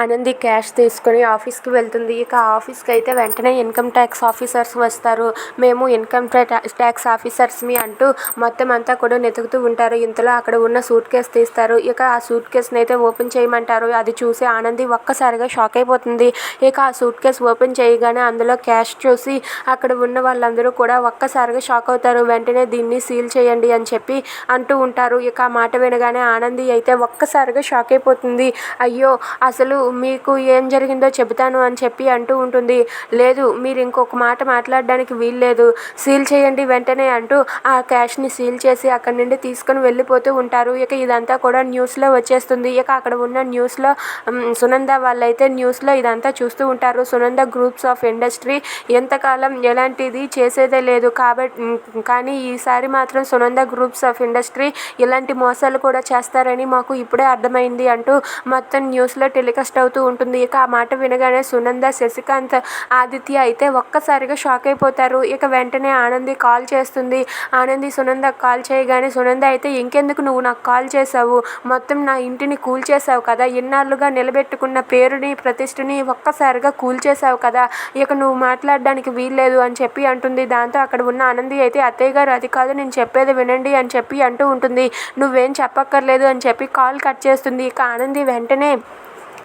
Anandi cash తీసుకుని ఆఫీస్కి వెళ్తుంది. ఇక ఆఫీస్కి అయితే వెంటనే ఇన్కమ్ ట్యాక్స్ ఆఫీసర్స్ వస్తారు. మేము ఇన్కమ్ ట్యాక్స్ ఆఫీసర్స్మి అంటూ మొత్తం అంతా కూడా వెతుకుతూ ఉంటారు. ఇంతలో అక్కడ ఉన్న సూట్ కేస్ తీస్తారు. ఇక ఆ సూట్ కేస్ని అయితే ఓపెన్ చేయమంటారు. అది చూసి ఆనంది ఒక్కసారిగా షాక్ అయిపోతుంది. ఇక ఆ సూట్ కేస్ ఓపెన్ చేయగానే అందులో క్యాష్ చూసి అక్కడ ఉన్న వాళ్ళందరూ కూడా ఒక్కసారిగా షాక్ అవుతారు. వెంటనే దీన్ని సీల్ చేయండి అని చెప్పి అంటూ ఉంటారు. ఇక ఆ మాట వినగానే ఆనంది అయితే ఒక్కసారిగా షాక్ అయిపోతుంది. అయ్యో అసలు మీకు ఏం జరిగిందో చెబుతాను అని చెప్పి అంటూ ఉంటుంది. లేదు మీరు ఇంకొక మాట మాట్లాడడానికి వీల్లేదు. సీల్ చేయండి వెంటనే అంటూ ఆ క్యాష్ని సీల్ చేసి అక్కడి నుండి తీసుకొని వెళ్ళిపోతూ ఉంటారు. ఇక ఇదంతా కూడా న్యూస్లో వచ్చేస్తుంది. ఇక అక్కడ ఉన్న న్యూస్లో సునంద వాళ్ళైతే న్యూస్లో ఇదంతా చూస్తూ ఉంటారు. సునంద గ్రూప్స్ ఆఫ్ ఇండస్ట్రీ ఎంతకాలం ఎలాంటిది చేసేదే లేదు. కాబట్టి కానీ ఈసారి మాత్రం సునంద గ్రూప్స్ ఆఫ్ ఇండస్ట్రీ ఇలాంటి మోసాలు కూడా చేస్తారని మాకు ఇప్పుడే అర్థమైంది అంటూ మొత్తం న్యూస్లో టెలికాస్ట్ అవుతూ ఉంటుంది. ఇక ఆ మాట వినగానే సునంద శశికాంత్ ఆదిత్య అయితే ఒక్కసారిగా షాక్ అయిపోతారు. ఇక వెంటనే ఆనంది కాల్ చేస్తుంది. ఆనంది సునంద కాల్ చేయగానే సునంద అయితే ఇంకెందుకు నువ్వు నాకు కాల్ చేసావు మొత్తం నా ఇంటిని కూల్చేసావు కదా? ఇన్నాళ్ళుగా నిలబెట్టుకున్న పేరుని ప్రతిష్టని ఒక్కసారిగా కూల్చేసావు కదా? ఇక నువ్వు మాట్లాడడానికి వీల్లేదు అని చెప్పి అంటుంది. దాంతో అక్కడ ఉన్న ఆనంది అయితే అత్తయ్య గారు అది కాదు నేను చెప్పేది వినండి అని చెప్పి అంటూ ఉంటుంది. నువ్వేం చెప్పక్కర్లేదు అని చెప్పి కాల్ కట్ చేస్తుంది. ఇక ఆనంది వెంటనే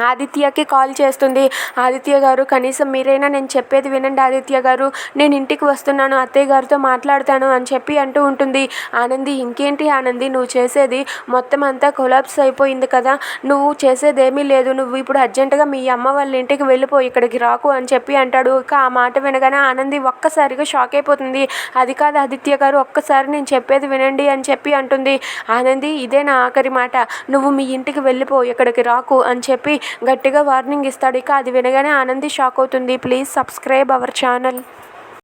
ఆదిత్యకి కాల్ చేస్తుంది. ఆదిత్య గారు కనీసం మీరైనా నేను చెప్పేది వినండి ఆదిత్య గారు. నేను ఇంటికి వస్తున్నాను అత్తయ్య గారితో మాట్లాడతాను అని చెప్పి అంటూ ఉంటుంది. ఆనంది ఇంకేంటి ఆనంది నువ్వు చేసేది మొత్తం అంతా కొలాప్స్ అయిపోయింది కదా. నువ్వు చేసేదేమీ లేదు. నువ్వు ఇప్పుడు అర్జెంటుగా మీ అమ్మ వాళ్ళ ఇంటికి వెళ్ళిపో ఇక్కడికి రాకు అని చెప్పి అంటాడు. ఇక ఆ మాట వినగానే ఆనంది ఒక్కసారిగా షాక్ అయిపోతుంది. అది కాదు ఆదిత్య గారు ఒక్కసారి నేను చెప్పేది వినండి అని చెప్పి అంటుంది. ఆనంది ఇదే నా ఆఖరి మాట. నువ్వు మీ ఇంటికి వెళ్ళిపో ఇక్కడికి రాకు అని చెప్పి గట్టిగా వార్నింగ్ ఇస్తాడు. ఇక అది వినగానే ఆనంది షాక్ అవుతుంది. Please subscribe our channel.